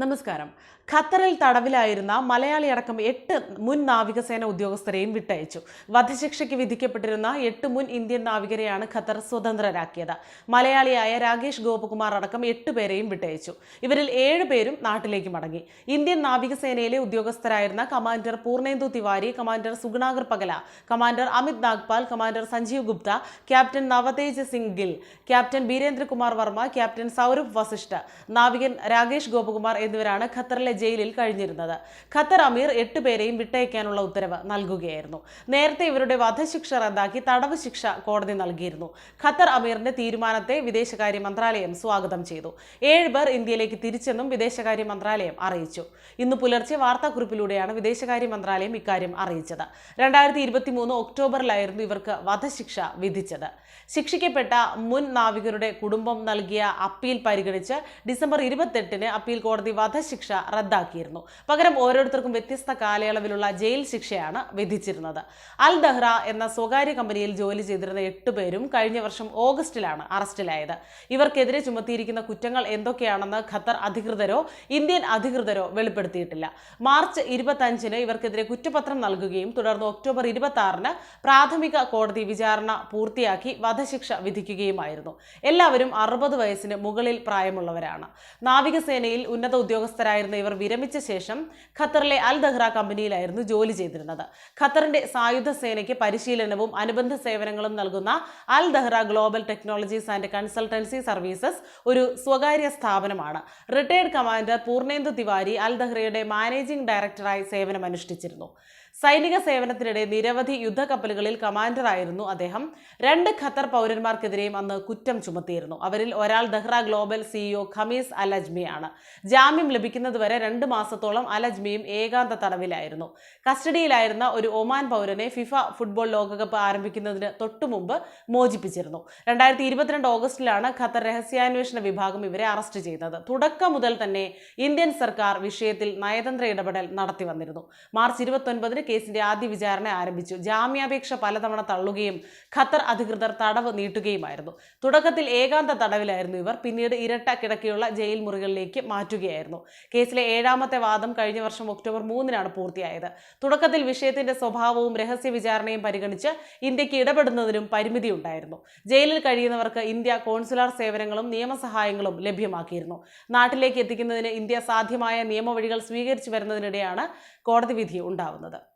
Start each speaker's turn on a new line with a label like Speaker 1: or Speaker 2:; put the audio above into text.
Speaker 1: നമസ്കാരം. ഖത്തറിൽ തടവിലായിരുന്ന മലയാളി അടക്കം എട്ട് മുൻ നാവികസേന ഉദ്യോഗസ്ഥരെയും വിട്ടയച്ചു. വധശിക്ഷയ്ക്ക് വിധിക്കപ്പെട്ടിരുന്ന എട്ട് മുൻ ഇന്ത്യൻ നാവികരെയാണ് ഖത്തർ സ്വതന്ത്രരാക്കിയത്. മലയാളിയായ രാകേഷ് ഗോപകുമാർ അടക്കം എട്ട് പേരെയും വിട്ടയച്ചു. ഇവരിൽ ഏഴ് പേരും നാട്ടിലേക്ക് മടങ്ങി. ഇന്ത്യൻ നാവികസേനയിലെ ഉദ്യോഗസ്ഥരായിരുന്ന commander Purnendu Tiwari commander Sugunakar Pakala commander Amit Nagpal commander Sanjeev Gupta captain Navtej Singh Gill captain Birendra Kumar Verma captain Saurabh Vasisht നാവികൻ Rakesh Gopakumar എന്നിവരാണ് ഖത്തറിലെ ജയിലിൽ കഴിഞ്ഞിരുന്നത്. ഖത്തർ അമീർ എട്ട് പേരെയും വിട്ടയക്കാനുള്ള ഉത്തരവ് നൽകുകയായിരുന്നു. നേരത്തെ ഇവരുടെ വധശിക്ഷ റദ്ദാക്കി തടവ് ശിക്ഷ കോടതി നൽകിയിരുന്നു. ഖത്തർ അമീറിന്റെ തീരുമാനത്തെ വിദേശകാര്യ മന്ത്രാലയം സ്വാഗതം ചെയ്തു. ഏഴ് പേർ ഇന്ത്യയിലേക്ക് തിരിച്ചെന്നും വിദേശകാര്യ മന്ത്രാലയം അറിയിച്ചു. ഇന്ന് പുലർച്ചെ വാർത്താക്കുറിപ്പിലൂടെയാണ് വിദേശകാര്യ മന്ത്രാലയം ഇക്കാര്യം അറിയിച്ചത്. രണ്ടായിരത്തി ഇരുപത്തി മൂന്ന് ഒക്ടോബറിലായിരുന്നു ഇവർക്ക് വധശിക്ഷ വിധിച്ചത്. ശിക്ഷിക്കപ്പെട്ട മുൻ നാവികരുടെ കുടുംബം നൽകിയ അപ്പീൽ പരിഗണിച്ച് ഡിസംബർ ഇരുപത്തെട്ടിന് അപ്പീൽ കോടതി വധശിക്ഷ റദ്ദാക്കിയിരുന്നു. പകരം ഓരോരുത്തർക്കും വ്യത്യസ്ത കാലയളവിലുള്ള ജയിൽ ശിക്ഷയാണ് വിധിച്ചിരുന്നത്. അൽ ദഹ്റ എന്ന സ്വകാര്യ കമ്പനിയിൽ ജോലി ചെയ്തിരുന്ന എട്ട് പേരും കഴിഞ്ഞ വർഷം ഓഗസ്റ്റിലാണ് അറസ്റ്റിലായത്. ഇവർക്കെതിരെ ചുമത്തിയിരിക്കുന്ന കുറ്റങ്ങൾ എന്തൊക്കെയാണെന്ന് ഖത്തർ അധികൃതരോ ഇന്ത്യൻ അധികൃതരോ വെളിപ്പെടുത്തിയിട്ടില്ല. മാർച്ച് ഇരുപത്തഞ്ചിന് ഇവർക്കെതിരെ കുറ്റപത്രം നൽകുകയും തുടർന്ന് ഒക്ടോബർ ഇരുപത്തി ആറിന് പ്രാഥമിക കോടതി വിചാരണ പൂർത്തിയാക്കി വധശിക്ഷ വിധിക്കുകയുമായിരുന്നു. എല്ലാവരും അറുപത് വയസ്സിന് മുകളിൽ പ്രായമുള്ളവരാണ്. നാവികസേനയിൽ ഉന്നത ഉദ്യോഗസ്ഥരായിരുന്ന ഇവർ വിരമിച്ച ശേഷം ഖത്തറിലെ അൽ ദഹ്റ കമ്പനിയിലായിരുന്നു ജോലി ചെയ്തിരുന്നത്. ഖത്തറിന്റെ സായുധ സേനയ്ക്ക് പരിശീലനവും അനുബന്ധ സേവനങ്ങളും നൽകുന്ന Al Dahra global technologies and consultancy services ഒരു സ്വകാര്യ സ്ഥാപനമാണ്. Retired commander Purnendu Tiwari Al ദഹ്റയുടെ managing ഡയറക്ടറായി സേവനമനുഷ്ഠിച്ചിരുന്നു. സൈനിക സേവനത്തിനിടെ നിരവധി യുദ്ധക്കപ്പലുകളിൽ കമാൻഡറായിരുന്നു അദ്ദേഹം. രണ്ട് ഖത്തർ പൗരന്മാർക്കെതിരെയും അന്ന് കുറ്റം ചുമത്തിയിരുന്നു. അവരിൽ ഒരാൾ Dahra global CEO Khamis Al അജ്മിയാണ് ജാമ്യം ലഭിക്കുന്നതുവരെ രണ്ട് മാസത്തോളം അൽ അജ്മിയും ഏകാന്ത തടവിലായിരുന്നു. കസ്റ്റഡിയിലായിരുന്ന ഒരു ഒമാൻ പൗരനെ ഫിഫ ഫുട്ബോൾ ലോകകപ്പ് ആരംഭിക്കുന്നതിന് തൊട്ടുമുമ്പ് മോചിപ്പിച്ചിരുന്നു. രണ്ടായിരത്തി ഇരുപത്തിരണ്ട് ഓഗസ്റ്റിലാണ് ഖത്തർ രഹസ്യാന്വേഷണ വിഭാഗം ഇവരെ അറസ്റ്റ് ചെയ്തത്. തുടക്കം മുതൽ തന്നെ ഇന്ത്യൻ സർക്കാർ വിഷയത്തിൽ നയതന്ത്ര ഇടപെടൽ നടത്തി വന്നിരുന്നു. മാർച്ച് ഇരുപത്തൊൻപതിന് കേസിന്റെ ആദ്യ വിചാരണ ആരംഭിച്ചു. ജാമ്യാപേക്ഷ പലതവണ തള്ളുകയും ഖത്തർ അധികൃതർ തടവ് നീട്ടുകയുമായിരുന്നു. തുടക്കത്തിൽ ഏകാന്ത തടവിലായിരുന്നു ഇവർ. പിന്നീട് ഇരട്ട കിടക്കിയുള്ള ജയിൽ മുറികളിലേക്ക് മാറ്റുകയായിരുന്നു. കേസിലെ ഏഴാമത്തെ വാദം കഴിഞ്ഞ വർഷം ഒക്ടോബർ മൂന്നിനാണ് പൂർത്തിയായത്. തുടക്കത്തിൽ വിഷയത്തിന്റെ സ്വഭാവവും രഹസ്യ വിചാരണയും പരിഗണിച്ച് ഇന്ത്യയ്ക്ക് ഇടപെടുന്നതിനും പരിമിതി ഉണ്ടായിരുന്നു. ജയിലിൽ കഴിയുന്നവർക്ക് ഇന്ത്യ കോൺസുലാർ സേവനങ്ങളും നിയമസഹായങ്ങളും ലഭ്യമാക്കിയിരുന്നു. നാട്ടിലേക്ക് എത്തിക്കുന്നതിന് ഇന്ത്യ സാധ്യമായ നിയമവഴികൾ സ്വീകരിച്ചു വരുന്നതിനിടെയാണ് കോടതി വിധി ഉണ്ടാവുന്നത്.